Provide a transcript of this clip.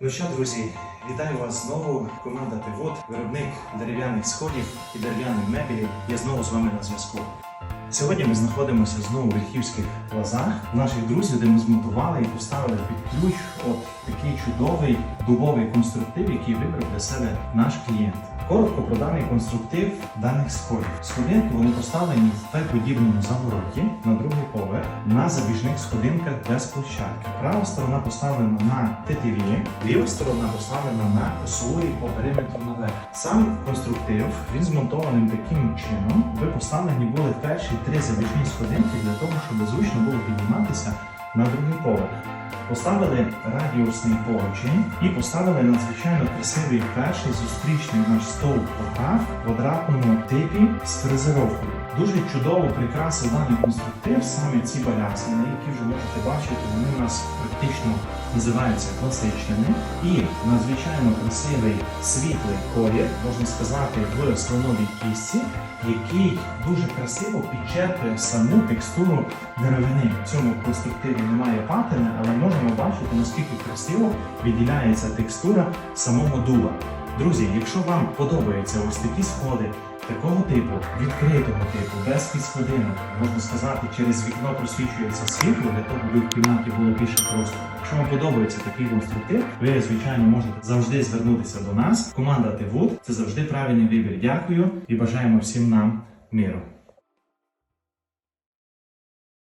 Ну що, друзі, вітаю вас знову. Команда Пивот, виробник дерев'яних сходів і дерев'яних мебелів. Я знову з вами на зв'язку. Сьогодні ми знаходимося знову в Вільхівських лазах. Наших друзів, де ми змонтували і поставили під ключ от такий чудовий дубовий конструктив, який вибрав для себе наш клієнт. Коротко про даний конструктив даних сходів. Сходинки вони поставлені в П-подібному завороті на другий на забіжних сходинках без площадки. Права сторона поставлена на тетиві, ліва сторона поставлена на осової по периметру наверх. Сам конструктив він змонтований таким чином. Ви поставлені були перші три забіжні сходинки для того, щоб зручно було підніматися на другий поверх. Поставили радіусний поручень і поставили надзвичайно красивий перший зустрічний наш стовп в квадратному типі з фрезеровкою. Дуже чудово прикрасив даний конструктив саме ці балясини, які вже можете бачити, вони у нас практично називаються класичними. І надзвичайно красивий світлий колір, можна сказати, в слоновій кістці, який дуже красиво підчерпує саму текстуру деревини. В цьому конструктиві немає патини, але можемо бачити, наскільки красиво відділяється текстура самого дуба. Друзі, якщо вам подобаються ось такі сходи такого типу, відкритого типу, без підсходинок, можна сказати, через вікно просвічується світло для того, аби в кімнаті було більше простору. Якщо вам подобається такий конструктив, ви звичайно можете завжди звернутися до нас. Команда Тивуд це завжди правильний вибір. Дякую і бажаємо всім нам миру.